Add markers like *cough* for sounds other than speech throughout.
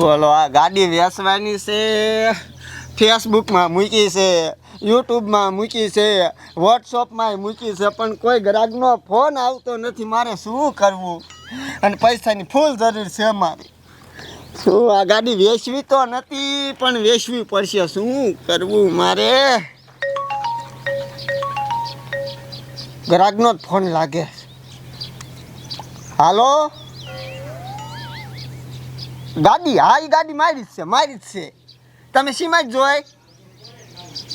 બોલો, આ ગાડી વેચવાની છે ફેસબુકમાં મૂકી છે યુટ્યુબમાં મૂકી છે વોટ્સઅપમાં મૂકી છે, પણ કોઈ ગ્રાહકનો ફોન આવતો નથી, મારે શું કરવું? અને પૈસાની ફૂલ જરૂર છે મારે. શું આ ગાડી વેચવી તો નથી, પણ વેચવી પડશે, શું કરવું મારે? ગ્રાહકનો જ ફોન લાગે. હાલો? ગાડી, હા એ ગાડી મારી જ છે, મારી જ છે. તમે શીમાં જ જોઈ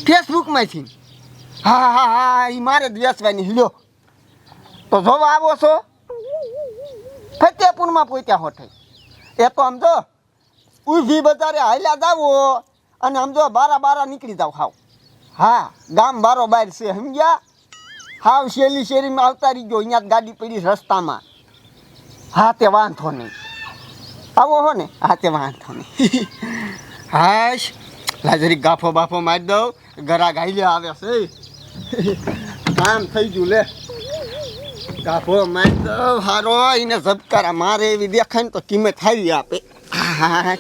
ફેસબુકમાંથી. હા હા હા એ મારે જ વેચવાની, લ્યો. તો જોવા આવો છો? ફતેપુરમાં પહોંચ્યા થઈ એ તો આમ જો, ઊભી બજારે હાલ્યા જાવો અને આમ જો બારા બારા નીકળી જાવ હાવ. હા, ગામ બારો બાર છે, સમજ્યા? હાવ શેલી શેરીમાં આવતા રહી ગયો અહીંયા ગાડી પડી રસ્તામાં. હા, તે વાંધો નહીં. આવો હો ને હા તે વાંધો નહીં. હાશ. લાજરી ગાફો બાફો મારી દઉં. ગરા ગાઈ આવે છે. કામ થઈ ગયું લે. ગાફો મારી દઉં. હારો એને ઝબકારા મારે એવી દેખાય ને તો કિંમત હારી આપે. હા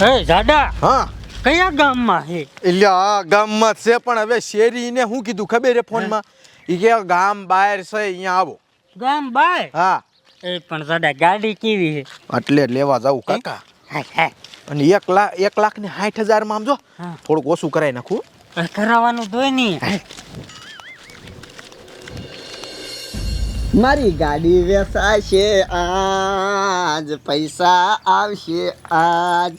હે જાડા. હા. કયા ગામમાં છે એટલે આ ગામમાં છે પણ હવે શેરીને શું કીધું ખબર હે ફોનમાં? એ કે ગામ બહાર છે અહીંયા આવો. ગામ બાય હા. એ પણ જાડા ગાડી કેવી છે? એટલે લેવા જાવ કાકા. અને એક લાખ એક લાખ ને સાઠ હજારમાં આમ જો થોડુંક ઓછું કરાવી નાખું કરાવવાનું તો નહીં. મારી ગાડી વેચાશે આજ પૈસા આવશે આજ.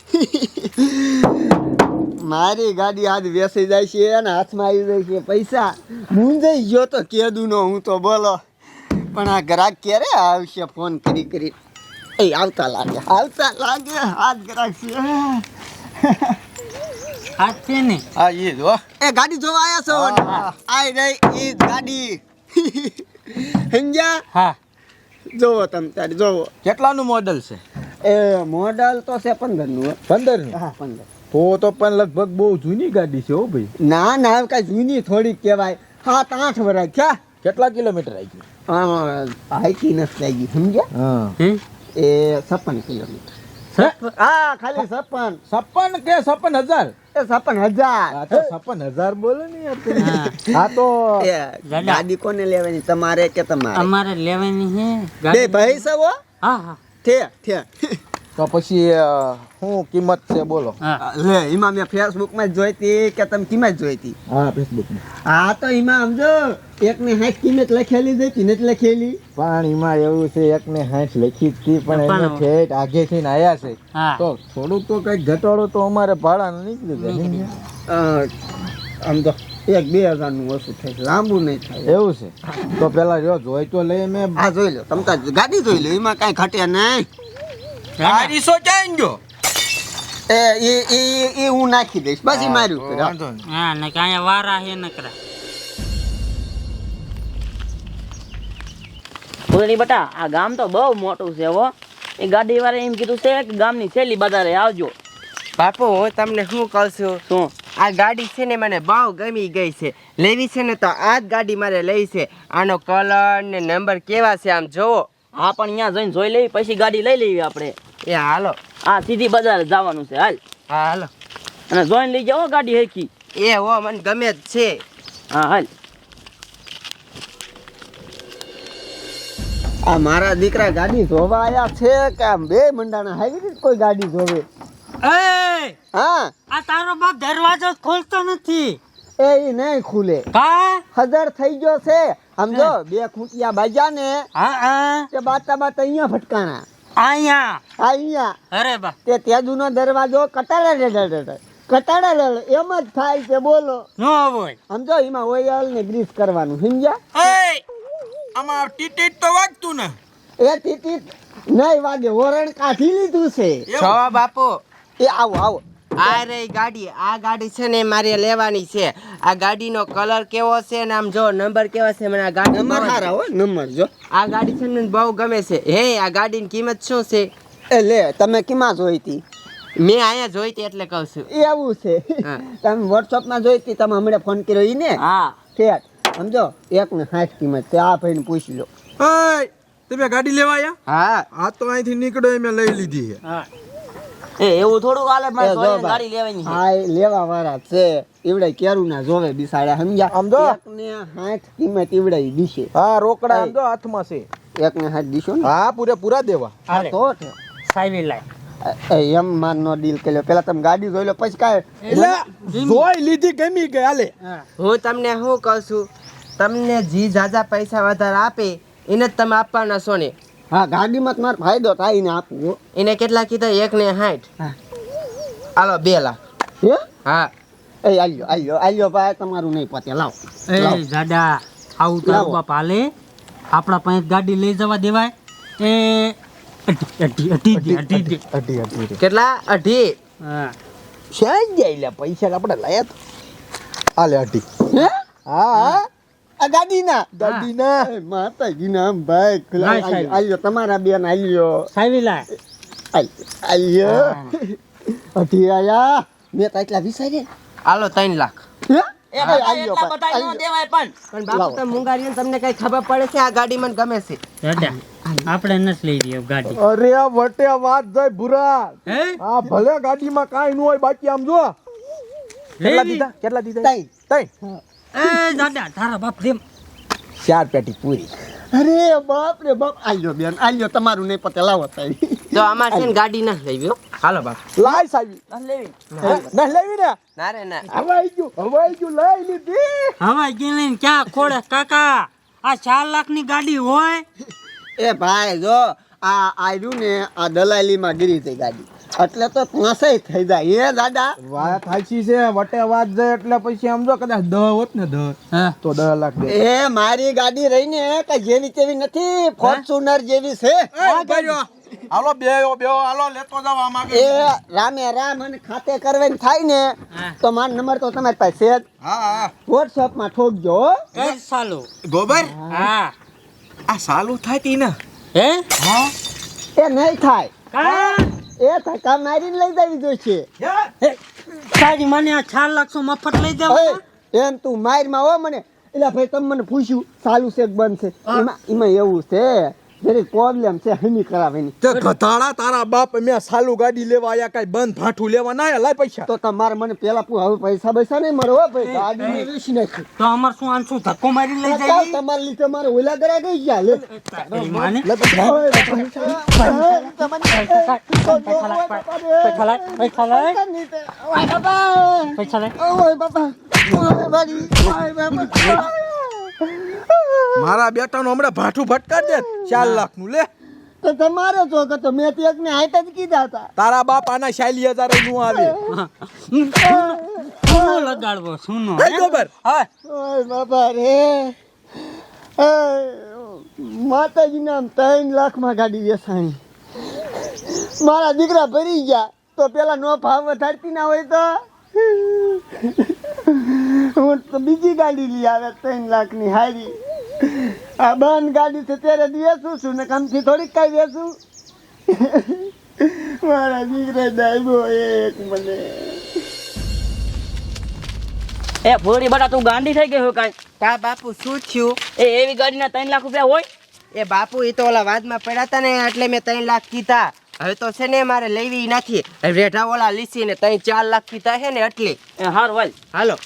મારી ગાડી આજ વેસી જાય છે અને હાથમાં આવી જાય છે પૈસા. મૂંઝાઈ ગયો તો કેદુનો હું તો બોલો. પણ આ ગ્રાહક ક્યારે આવશે? ફોન કરી કરી. એ આવતા લાગે આવતા લાગે. હાથ ગ્રાહક છે હાથ છે ને? હા એ જો એ ગાડી જોવા આવ્યા છો. આઈ રહી ઈ ગાડી. સમજ્યા? હા. જોવો તમે તારી જોવો. કેટલાનું મોડલ છે? એ મોડલ તો છે પંદરનું પંદર હા પંદર. તો તો પણ લગભગ બહુ જૂની ગાડી છે હો ભાઈ. ના ના કઈ જૂની થોડીક કહેવાય. સાત આઠ વર્ષ થયા. કેટલા કિલોમીટર આવી ગયું? હાઈકી નથી ગઈ સમજ્યા? હા. એ છપ્પન કિલોમીટર. હા? ખાલી છપ્પન. છપ્પન કે છપ્પન હજાર? એ છપ્પન હજાર. છપ્પન હજાર બોલો ને. હા. તો ગાડી કોને લેવાની? તમારે કે તમારે? અમારે લેવાની છે બે ભાઈ સવો હા હા. થે થે. તો પછી શું કિંમત છે બોલો. લે એમાં મેં ફેસબુકમાં જ જોઈતી કે તમે કિંમત જોઈતી? હા ફેસબુક હા તો એમાં સમજો એક ને હાથ કિંમત લખેલી જોઈતી નથી લખેલી. પણ એમાં એવું છે એક ને હાથ લખી હતી પણ એનો પણ- આગે થી આયા છે. તો થોડુંક તો કંઈક ઘટાડો તો અમારે ભાડાનું નીકળી જાય આમ તો એક બે હજારનું ઓછું થાય લાંબુ નહીં થાય. એવું છે. તો પેલા જો જોઈ તો લઈ મેં. હા જોઈ લો તમ તાર ગાડી જોઈ લો એમાં કઈ ઘટે નહીં. જાડા, સો ક્યાં ગયો. એ એ એ હું નાખી દઈશ. બસ એ કરે. વાંધો નહીં. હા ને કાંઈ વારા છે નકરા. ભૂલણી બટા આ ગામ તો બહુ મોટું છે હો. એ ગાડી વાળા એમ કીધું છે કે ગામની છેલ્લી બજારે આવજો. બાપુ હું તમને શું કહું છું? શું? આ ગાડી છે ને મને બહુ ગમી ગઈ છે. લેવી છે ને તો આ જ ગાડી મારે લઈ છે. આનો કલર ને નંબર કેવા છે આમ જોવો. હા પણ અહીંયા જઈને જોઈ લેવી પછી ગાડી લઈ લેવી આપણે. એ હાલો. હા સીધી બજાર જવાનું છે હાલ. હા હાલો. અને જોઈને લઈ જાઓ ગાડી હેકી એ હો મને ગમે જ છે. હા હાલ. આ મારા દીકરા ગાડી જોવા આયા છે કે આમ બે મંડાણા હાવી રીતે કોઈ ગાડી જોવે એ! હા. આ તારો બાપ દરવાજો ખોલતો નથી. એ ઈ નહીં ખુલે. કા? હજાર થઈ ગયો છે. સમજો બે ખૂંટિયા બાજા ને હા હા. તે બાતા બાતા અહીંયા ફટકાણા અહીંયા? અહીંયા. અરે બા. તે તેજુનો દરવાજો કટાડા કટાડા એમ જ થાય છે બોલો. નો હોય. સમજો એમાં ઓયલ ને ગ્રીસ કરવાનું સમજ્યા? આમાં ટીટીટ તો વાગતું ને. એ ટીટી નહીં વાગે ઓરણ કાઢી લીધું છે. છો બાપુ એ આવો આવો. આ રહી ગાડી આ ગાડી છે ને મારે લેવાની છે. આ ગાડીનો કલર કેવો છે ને આમ જો નંબર કેવો છે મને આ ગાડી નંબર હારા હો નંબર જો. આ ગાડી છે ને મને બહુ ગમે છે. હે આ ગાડીની કિંમત શું છે? એ લે તમે કેમાં જોઈ હતી મેં અહીંયા જોઈ હતી એટલે કહું છું. એવું છે. *laughs* તમે વોટ્સઅપમાં જોઈ હતી તમે હમણાં ફોન કર્યો ઈ ને હા. ઠેક સમજો? એક ને સાઠ કિંમત છે આ ભાઈને પૂછી લો. ઓય તમે ગાડી લેવા આયા? હા. આ તો અહીંથી નીકળ્યો મેં લઈ લીધી હા. એ એવું થોડું હાલે મારે. ગાડી લેવાની હા એ લેવા વાળા છે. ઈવડે કેરું ના જોવે બિસાડ્યા સમજ્યા? આમ જો. ને હાથ કિંમત ઈવડે દીશે. હા રોકડા એમ આમ જો હાથમાં છે. એક ને હાથ દીશો ને? હા પૂરે પૂરા દેવા. હા તો સાઈવી સાવી લાય એમ માર નો ડીલ કર્યો. પેલા તમે ગાડી જોઈ લો પછી કાય એટલે જોઈ લીધી ગમી ગઈ હાલે. હું તમને શું કહું છું? તમને જી જાજા પૈસા વધારે આપે એને જ તમે આપવાના છો ને. હા ગાડીમાં તમારે ફાયદો થાય ને આપવું એને કેટલા કીધા? એક ને સાઠ. હા. હાલો બે લાખ. હે? હા. એ આલ્યો આલ્યો આલ્યો ભાઈ તમારું નહીં પતે. લાવ. એ જાડા આવું. તારું બાપ હાલે. આપણા પાસે ગાડી લઈ જવા દેવાય. એ કેટલા? અઢી. હા. શ્યાં જાય લે પૈસા આપણે લાયા તો. હાલે અઢી. હે? હા. ગાડીના. ગાડીના? માતાજીના ભાઈ. આલ્યો તમારા બેન આલ્યો સાવી આલ્યો અઢી આયા? મેં તો એટલા વિચાર્યા હાલો ત્રણ લાખ. હે? એ એ બધા આલ્યો એટલા ભાઈ, બધા નો આલ્યો. દેવાય પણ. પણ બાપુ લાવો. તમે મુંગારીને તમને કઈ ખબર પડે છે આ ગાડી મને ગમે છે? આપણે નથી લઈ રહ્યો ગાડી. અરે વટે વાત જાય ભૂરા. હા? ભલે ગાડીમાં કાઈ ન હોય બાકી આમ જો. કેટલા દીધા? કેટલા દીધા? તઈ. તઈ. એ દાદા તારા બાપ જેમ. ચાર પેટી પૂરી. અરે બાપ રે બાપ. આલ્યો બેન આલ્યો તમારું નહીં પતે લાવો તારી. તો આમાં છે ને ગાડી ના લેવી હો. હાલો બાપ. લાય સાહેબ ના લેવી. ના લેવી ને? ના રે ના. હવાઈ ગયું આવી ગયું લઈ લીધી. હવે ગયેલી ક્યાં ખોડે? કાકા આ ચાર લાખની ગાડી હોય? એ ભાઈ જો આ આવ્યું ને આ દલાલીમાં ગીરી થઈ ગાડી. એટલે તો પાસેય થઈ જાય. એ દાદા? વાત સાચી છે વટે વાત જાય એટલે પછી સમજો કદાચ દહ હોત ને દહ તો દહ લાખ દે. એ મારી ગાડી રહીને કઈ જેવી તેવી નથી. ફોર્ચ્યુનર જેવી છે. હાલો બે બે હાલો લેતો જાવ આમાં એ રામે રામ અને ખાતે કરવાની થાય ને તો મારો નંબર તો તમારી પાસે છે જ. હા હા. વોટ્સઅપમાં ઠોકજો એ સાલો. ગોબર? હા. આ સાલું થાય તી ને? હે. એ નહીં થાય. કા? એ ધક્કા મારીને લઈ જવી જોઈશે. તારી મને આ ચાર લાખસો મફત લઈ દેવા એમ તું મારમાં હો મને. એટલે ભાઈ તમે મને પૂછ્યું ચાલુ છે બંધ છે? એમાં એમાં એવું છે. જરીક પ્રોબ્લેમ છે હમી કરાવીની. તે ગધાડા તારા બાપ મેં સાલું ગાડી લેવા આયા કઈ બંધ ભાઠું લેવા ના આયા? લાય પૈસા. તો તમારે મને પેલા પૂ- હવે પૈસા પૈસા નહીં હો ભાઈ. ગાડી ની વેચી નાખી. તો અમાર શું આન શું ધક્કો મારી લઈ જાય તમાર લીધે મારે ઓલા ગરા ગઈ ગયા લે. માને. લે તો ભાઈ, ભાઈ, પૈસા. લે પૈસા લે પૈસા લે ઓય બાપા ઓય બાપા ઓય મારી ઓય બાપા મારા બેટાનું હમણાં ભાઠું ભટકાડ દે. ચાર લાખનું લે. તો તમારે છો કે તો મેં તો એકને હાઈટ જ કીધા હતા. તારા બાપ આના શાયલી હજારનું આવે. સુનો લગાડવો સુનો હે ગોબર હા. ઓય બાપા રે. માતાજીના આમ ત્રણ લાખમાં ગાડી વેસાણી. મારા દીકરા ભરી ગયા. તો પેલા નો ભાવ વધારતી ના હોય તો? હું તો બીજી ગાડી લઈ આવે ત્રણ લાખની હારી. આ બંધ ગાડી છે ત્યારે વેચું છું ને કમથી થોડીક કાંઈ વેચું મારા દીકરા દાયબો એક મને. એ ભોળી બટા તું ગાંડી થઈ ગઈ હોય કાંઈ? કા બાપુ શું થયું? એ એવી ગાડીના ત્રણ લાખ રૂપિયા હોય? એ બાપુ એ તો ઓલા વાદમાં પડ્યા હતા ને એટલે મેં ત્રણ લાખ કીધા. હવે તો છે ને મારે લેવી નથી. રેઢા ઓલા લીસી ને ત્રણ ચાર લાખ કીધા છે ને એટલે. એ હાર વાલ હાલો.